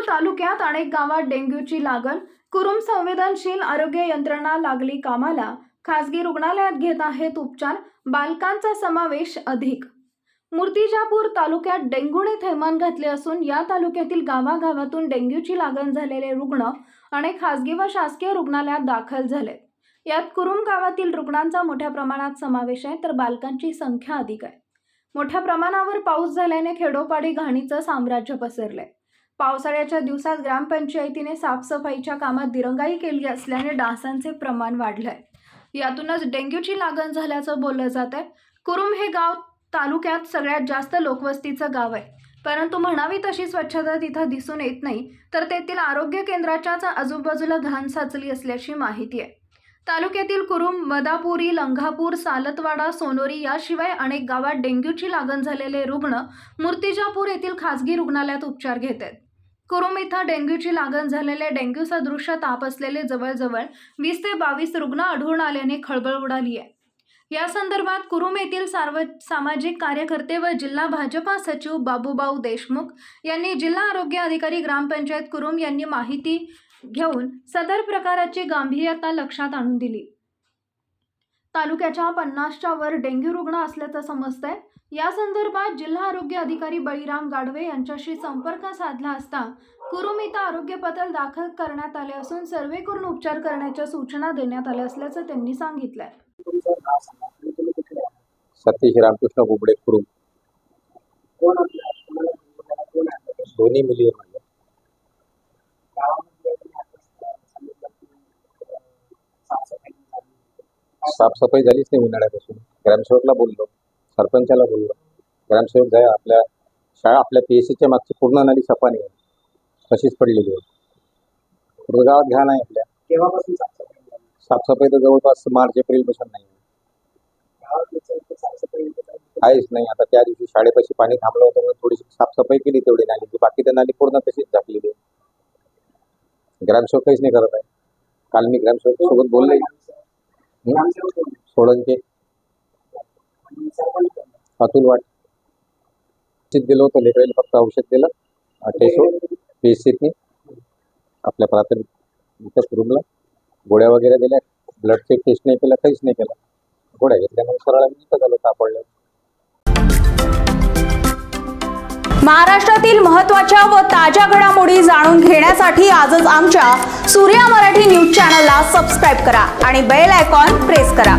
तालुक्यात अनेक गावात डेंग्यूची लागण. कुरुम संवेदनशील आरोग्य यंत्रणा लागली कामाला. खासगी रुग्णालयात घेत आहेत उपचार. बालकांचा समावेश अधिक. मूर्तिजापूर तालुक्यात डेंग्यूने थैमान घातले असून या तालुक्यातील गावागावातून डेंग्यूची लागण झालेले रुग्ण अनेक खासगी व शासकीय रुग्णालयात दाखल झाले. यात कुरुम गावातील रुग्णांचा मोठ्या प्रमाणात समावेश आहे तर बालकांची संख्या अधिक आहे. मोठ्या प्रमाणावर पाऊस झाल्याने खेडोपाडी घाणीचं साम्राज्य पसरलंय. पावसाळ्याच्या दिवसात ग्रामपंचायतीने साफसफाईच्या कामात दिरंगाई केली असल्याने डासांचे प्रमाण वाढलंय. यातूनच डेंग्यूची लागण झाल्याचं बोललं जात आहे. कुरुम हे गाव तालुक्यात सगळ्यात जास्त लोकवस्तीचं गाव आहे. परंतु म्हणावी तशी स्वच्छता तिथं दिसून येत नाही तर तेथील आरोग्य केंद्राच्याच आजूबाजूला घाण साचली असल्याची माहिती आहे. तालुक्यातील कुरुम मदापुरी लंघापूर सालतवाडा सोनोरी याशिवाय अनेक गावात डेंग्यूची लागण झालेले रुग्ण मूर्तिजापूर येथील खासगी रुग्णालयात उपचार घेत आहेत. कुरुम इथं डेंग्यूची लागण झालेल्या डेंग्यू सदृश्य ताप असलेले जवळजवळ वीस ते बावीस रुग्ण आढळून आल्याने खळबळ उडाली आहे. या संदर्भात कुरुम येथील सार्व सामाजिक कार्यकर्ते व जिल्हा भाजपा सचिव बाबूबाऊ देशमुख यांनी जिल्हा आरोग्य अधिकारी ग्रामपंचायत कुरुम यांनी माहिती घेऊन सदर प्रकाराची गांभीर्यता लक्षात आणून दिली. तालुक्याच्या पन्नासच्या वर डेंग्यू रुग्ण असल्याचं समजतंय. या संदर्भात जिल्हा आरोग्य अधिकारी बळीराम गाडवे यांच्याशी संपर्क साधला असता कुरुमिता आरोग्य पथक दाखल करण्यात आले असून सर्वे करून उपचार करण्याच्या सूचना देण्यात आल्या असल्याचं त्यांनी सांगितलंय. सतीश रामकृष्ण बुबडे कुरुम. दोन्ही मुली आहे माझ्या गावामध्ये तुम्ही आता सांगितलं की अं, साफसफाई झाली साफसफाई झालीच नाही उन्हाळ्यापासून. ग्रामसेवकला बोललो सरपंचाला बोललो. ग्रामसेवक जाय आपल्या शाळा आपल्या पी एस सीच्या मागची पूर्ण नाली सफा नाही आहे. तशीच पडलेली आहे. पूर्ण गावात घाण आहे आपल्या. केव्हापासून साफसफाई झाली? साफसफाई तर जवळपास मार्च एप्रिलपासून नाही. गावात साफसफाई होत काहीच नाही. आता त्या दिवशी शाळेपाशी पाणी थांबलं होतं म्हणून थोडीशी साफसफाई केली तेवढी नालीची बाकी तर नाली पूर्ण तशीच झाकलेली आहे. ग्रामसेवक काहीच नाही करत आहे. काल मी ग्रामसेवक सोबत बोलले? सोळंके. अतुल वाट औषध दिलं होतं लेकराला फक्त औषध दिलं. टेसो पी एस सीतनी आपल्या प्राथमिक रूमला. गोळ्या वगैरे दिल्या. ब्लड चेक टेस्ट नाही केला काहीच नाही केलं. गोळ्या घेतल्यानंतर सरळ आम्ही इथं झालो सापडलं. महाराष्ट्रातील महत्त्वाच्या व ताज्या घडामोडी जाणून घेण्यासाठी आजच आमच्या सूर्या मराठी न्यूज चॅनलला सबस्क्राईब करा आणि बेल आयकॉन प्रेस करा.